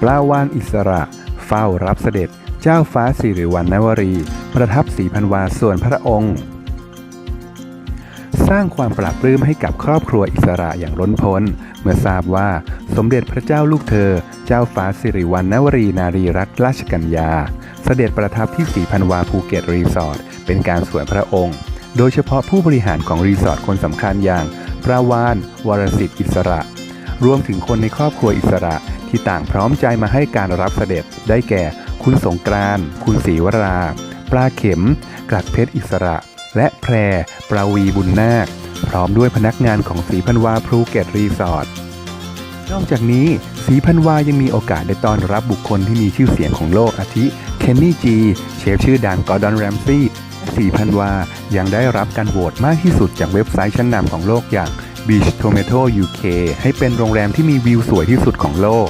ปลาวานอิสระ เฝ้ารับเสด็จเจ้าฟ้าสิริวัณณวรี ประทับสีพันวาส่วนพระองค์ สร้างความปราบปลื้มให้กับครอบครัวอิสระอย่างล้นพ้น เมื่อทราบว่าสมเด็จพระเจ้าลูกเธอ เจ้าฟ้าสิริวัณณวรีนารีรัตนราชกัญญา เสด็จประทับที่สีพันวาภูเก็ตรีสอร์ทเป็นการส่วนพระองค์ โดยเฉพาะผู้บริหารของรีสอร์ทคนสำคัญอย่างปราวานวรสิทธิ์อิสระ รวมถึงคนในครอบครัวอิสระ ที่ต่างพร้อมใจมาให้การรับเสด็จได้แก่ คุณสงกรานต์คุณศรีวรา ปลาเข็ม กลัดเพชรอิสระ และแพรปราวีบุญนาค พร้อมด้วยพนักงานของสีพันวาภูเก็ตรีสอร์ทนอกจากนี้สีพันวายังมีโอกาสได้ต้อนรับบุคคลที่มีชื่อเสียงของโลกอาทิ เคนนี่จี เชฟชื่อดังกอร์ดอนแรมซี่สีพันวายังได้รับการโหวตมากที่สุดจากเว็บไซต์ชั้นนำของโลกอย่าง Beach Tomato UK ให้เป็นโรงแรมที่มีวิวสวยที่สุดของโลก